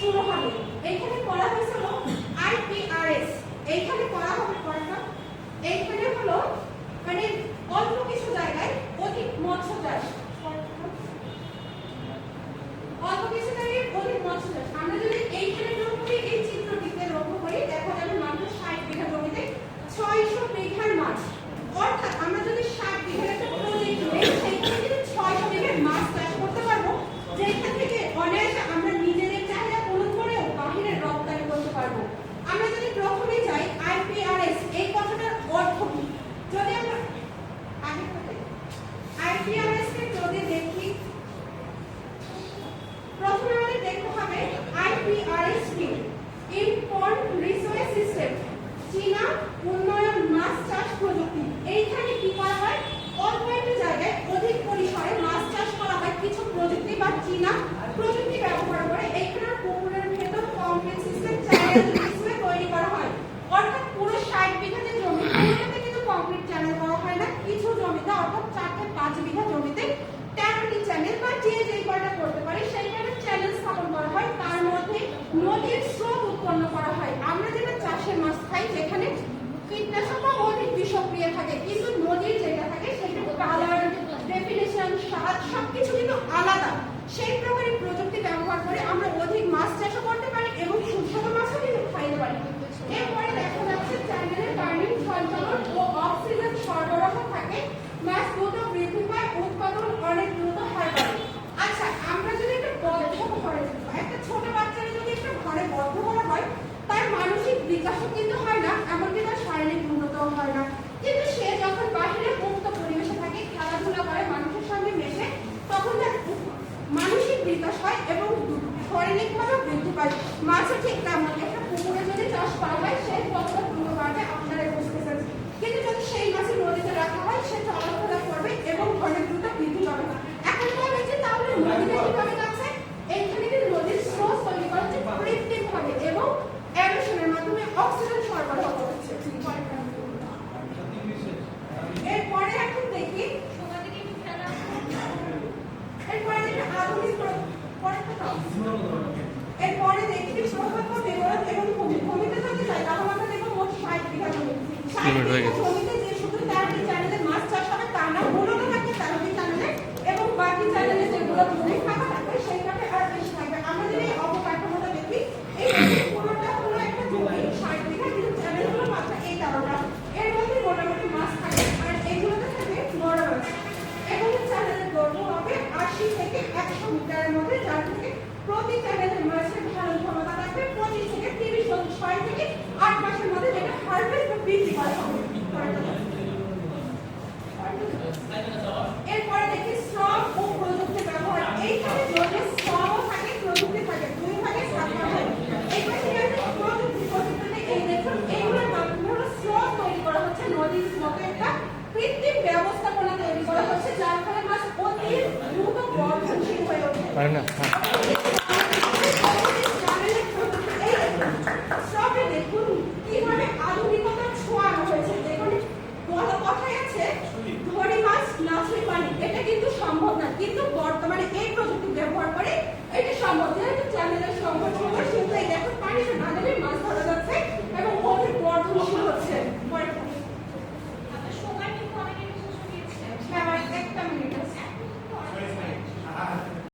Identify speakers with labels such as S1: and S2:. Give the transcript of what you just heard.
S1: শুরু হবে। এখানে পড়া হয়েছিল আইপিআরএস এইখানে করা হবে পড়াটা কিনা, প্রযুক্তি ব্যবহার করে এখানে পুকুরের ভেতর কংক্রিট সিস্টেম চ্যানেল হিসেবে তৈরি করা হয়। অর্থাৎ পুরো ষাট বিঘাতে জমি পুরোটাতে কিন্তু কংক্রিট চ্যানেল করা হয় না। কিছু জমিতে, অর্থাৎ চার থেকে পাঁচ বিঘা জমিতে তেরোটি চ্যানেল বা যে যে কয়টা করতে পারে, সেইখানে কয়টা চ্যানেল স্থাপন করা হয়। তার মধ্যে নদীর স্রোত উৎপন্ন করা হয়। আমরা যেটা চাষের মাছ খাই, যেখানে কীটনাশক বা অধিক বিষক্রিয়া থাকে, কিন্তু নদীর যেটা এমনকি তার শারীরিক উন্নত হয় না। কিন্তু সে যখন বাহিরে মুক্ত পরিবেশে থাকে, খেলাধুলা করে, মানুষের সঙ্গে মেশে, তখন তার মানসিক বিকাশ হয় এবং শারীরিকভাবেও বৃদ্ধি পায়। মাছও ঠিক তেমন, একটা পুকুরে যদি চাষ করা হয়, সেই কতটা দ্রুত বাড়বে আপনারা বুঝতেছেন কিন্তু যদি সেই মাছের নদীতে রাখা হয় সে চলাফেরা করবে এবং অনেক দ্রুত বৃদ্ধি পাবে এখন কি হয়েছে তাহলে নদীতে কীভাবে যাচ্ছে এইখানে কিন্তু নদীর স্রোত তৈরি করা হচ্ছে কৃত্রিম ভাবে এবং অ্যারেশনের মাধ্যমে অক্সিজেন সরবরাহ করছে এরপরে এখন দেখি এরপরে দেখি আধুনিক প্র- পরেরটা দাও। এরপরে দেখি প্রকল্প বিবরণ এবং ভূমি ভূমিতে যদি যাই তাহলে আমরা দেখব মোট ষাট বিঘা জমি ষাট
S2: মিনিট হয়ে
S1: বিঘা
S2: গেছে।
S1: জমিতে যে শুধু তেরোটি চ্যানেলে মাছ চাষ হবে তা না মূলত থাকে তেরোটি চ্যানেলে এবং বাকি চ্যানেলে যেগুলো জমি ফাঁকা থাকবে সেইটাতে আর বেশি থাকবে আমরা যদি এই অবকাঠামোটা দেখি এই পুরোটা হলো একটা জমি ষাট বিঘা কিন্তু চ্যানেল হলো মাত্র এই তেরোটা এর মধ্যে মোটামুটি মাছ থাকে আর এগুলোতে থাকে বড় মাছ এখানে চ্যানেলের দৈর্ঘ্য হবে আশি থেকে একশো মিটারের মধ্যে যার থেকে প্রতি চ্যানেলের মাছের ভালো ক্ষমতা থাকবে পঁচিশ থেকে তিরিশ ছয় থেকে আট মাসের মধ্যে যেটা হারভেস্ট বা বৃদ্ধি করা হবে এরপরে দেখি শ্রম ও প্রযুক্তি ব্যবহার। এইখানে যদি শ্রম থাকে, প্রযুক্তি থাকে, দুই ভাগে করা হয় এখানে প্রযুক্তি এই দেখুন এইগুলোর মাধ্যমে শ্রম কৃত্রিম ব্যবস্থাপনা তৈরি করা হচ্ছে, যার ফলে মাছ অতি দ্রুত বর্ধনশীল হয়ে ওঠে।